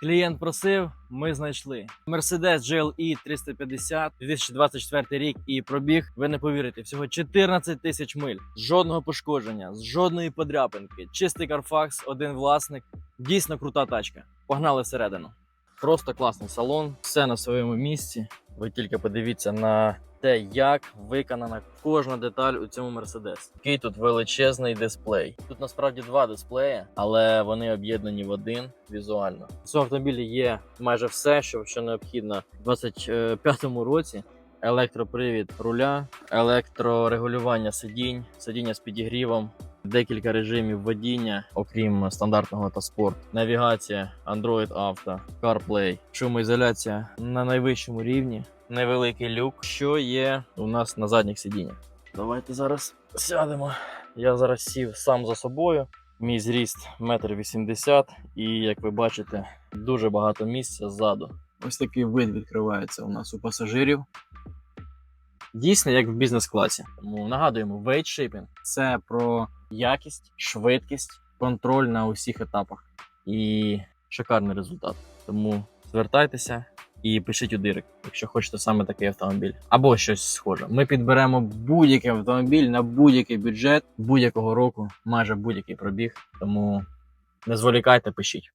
Клієнт просив, ми знайшли. Mercedes GLE 350, 2024 рік і пробіг. Ви не повірите, всього 14 тисяч миль. Жодного пошкодження, жодної подряпинки. Чистий Carfax, один власник. Дійсно крута тачка. Погнали всередину. Просто класний салон, все на своєму місці. Ви тільки подивіться на те, як виконана кожна деталь у цьому мерседес. Який тут величезний дисплей. Тут насправді два дисплеї, але вони об'єднані в один візуально. У цьому автомобілі є майже все, що, що необхідно в 25-му році. Електропривід руля, електрорегулювання сидінь, сидіння з підігрівом, декілька режимів водіння, окрім стандартного та спорт, навігація, Android Auto, CarPlay, шумоізоляція на найвищому рівні, невеликий люк, що є у нас на задніх сидіннях. Давайте зараз сядемо. Я зараз сів сам за собою. Мій зріст 1,80 м, і як ви бачите, дуже багато місця ззаду. Ось такий вид відкривається у нас у пасажирів. Дійсно, як в бізнес-класі. Тому нагадуємо, вейтшипінг це про якість, швидкість, контроль на усіх етапах і шикарний результат. Тому звертайтеся і пишіть у директ, якщо хочете саме такий автомобіль або щось схоже. Ми підберемо будь-який автомобіль на будь-який бюджет будь-якого року, майже будь-який пробіг. Тому не зволікайте, пишіть.